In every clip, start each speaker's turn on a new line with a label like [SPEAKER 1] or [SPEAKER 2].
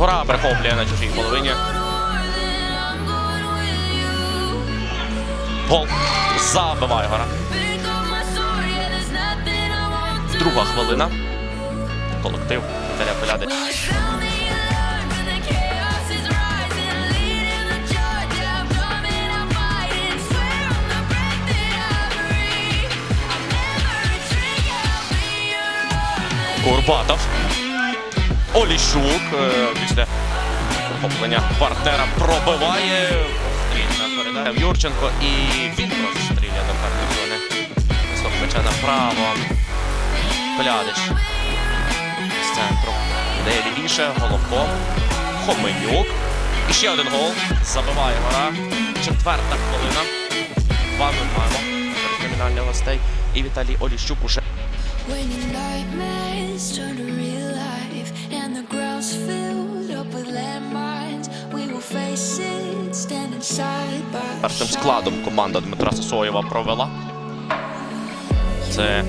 [SPEAKER 1] Гора перехоплює на чужій половині. Гол. Забиває гора. Друга хвилина. Колектив Віталія Поляди. Курбатов. Оліщук е, після захоплення партнера пробиває. Стрільна передає Юрченко і він просто стріляє до карної зони. Висок направо. Плядич. З центру. Іде лівіше, головком. Хоменюк. І ще один гол. Забиває гора. Четверта хвилина. Два ми маємо перед гостей. І Віталій Оліщук уже
[SPEAKER 2] When your nightmares turn to real life the ground's filled up with landmines, we will face it standing side by
[SPEAKER 1] Першим складом команда Дмитра Сосоєва провела. Це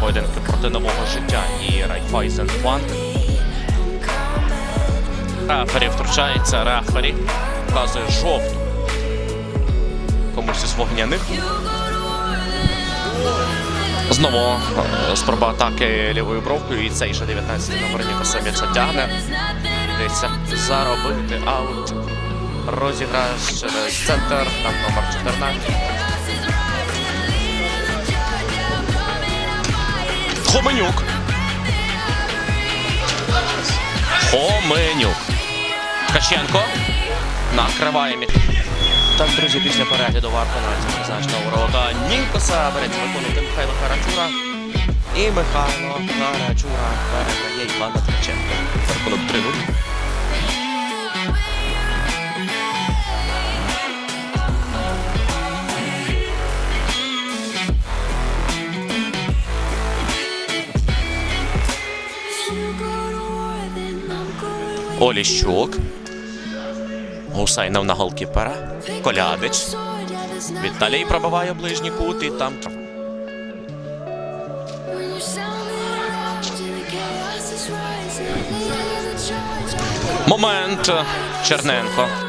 [SPEAKER 1] поєдинки проти нового життя і Райфайзен Банк. Рефері втручається, рефері показує жовту. Комусь із вогняних. Знову е, спроба атаки лівою бровкою. І цей ще 19 номер Нікоса м'яча тягне. Дивіться, заробити аут. Розіграш через центр, там номер 14. Хоменюк. Хоменюк. Ткаченко. Накриває м'яч. Так, друзі, після перегляду варто навіть призначена урока Нікоса береться виконувати Михайло Карачура. І Михайло Карачура переграє Івана Ткаченка. Рахунок 3 0 Гусайнов на голкіпера. Колядич. Віталій пробиває ближній кут там. Момент
[SPEAKER 2] you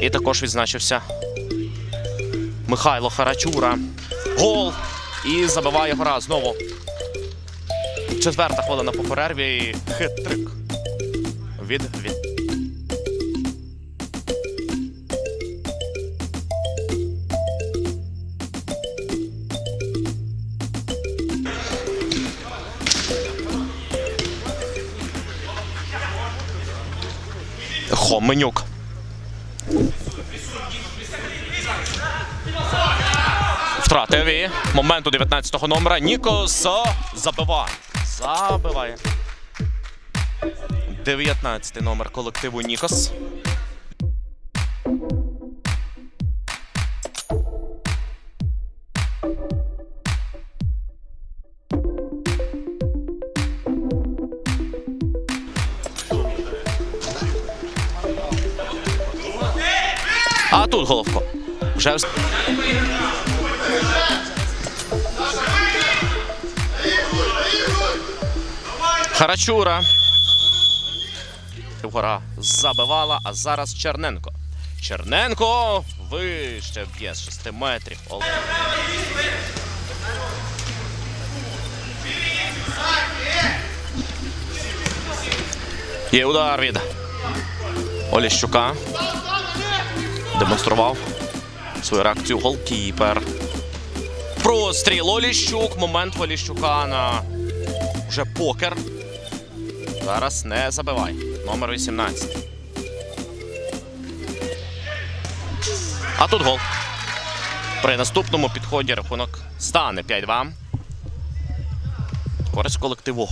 [SPEAKER 1] І також відзначився Михайло Харачура. Гол. І забиває гора знову. Четверта хвилина по перерві. Хитрик. Від від. Хоменюк. Втратив і момент у 19-го номера. Нікос забиває. Забиває. 19-й номер колективу Нікос. А тут головко. Вже Харачура. Гора забивала, а зараз Черненко. Черненко вище б'є з 6 метрів. Є удар від Оліщука. Демонстрував свою реакцію голкіпер. Простріл Оліщук. Момент Оліщука на вже покер. Зараз не забивай. Номер 18. А тут гол. При наступному підході рахунок стане 5-2. Користь колективу.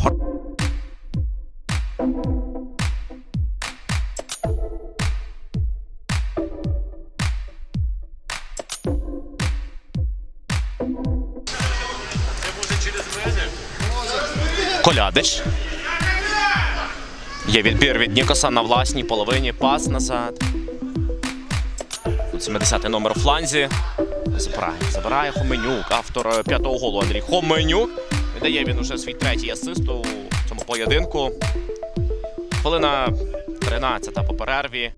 [SPEAKER 1] Колядич. Є відбір від Нікоса на власній половині. Пас назад. Тут 70-й номер у фланзі. Забирає, забирає Хоменюк, автор е, п'ятого голу Андрій Хоменюк. Віддає він уже свій третій асист у цьому поєдинку. Хвилина 13 по перерві.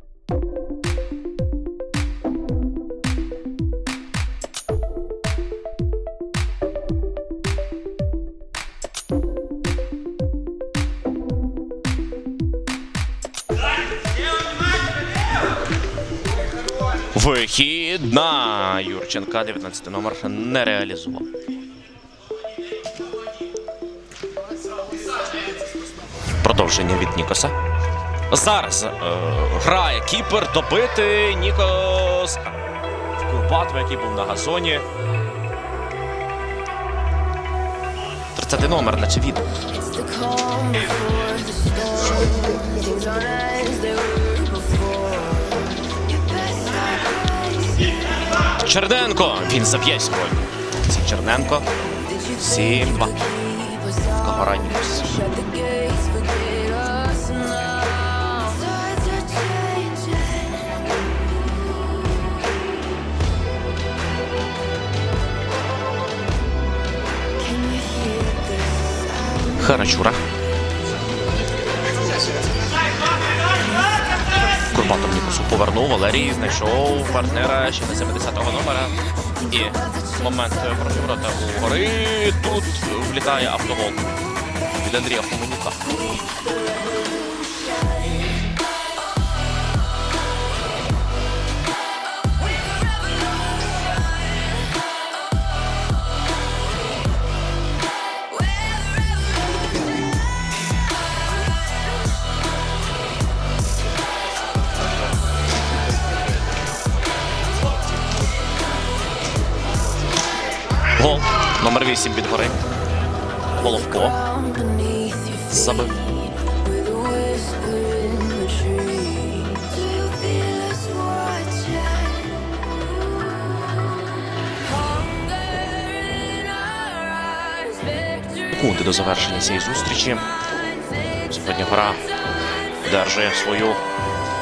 [SPEAKER 1] Вихід на Юрченка, 19 номер, не реалізував. Продовження від Нікоса. Зараз е, грає кіпер добити Нікос. В Курбатова, який був на газоні. 30 номер, наче від. Черненко. Він заб'є сьогодні. Це Черненко.
[SPEAKER 2] Did you
[SPEAKER 1] Сім, два. Курбатов Нікусу повернув. Валерій знайшов партнера ще на 70-го номера. І момент пробиврота у гори. Тут влітає автогол від Андрія Хомонюка. Гол. Номер 8 від гори. Головко. Забив. Секунди до завершення цієї зустрічі. Сьогодні гра держує свою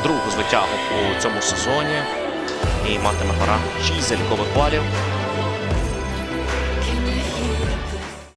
[SPEAKER 1] другу звитягу у цьому сезоні. І матиме гра 6 залікових балів.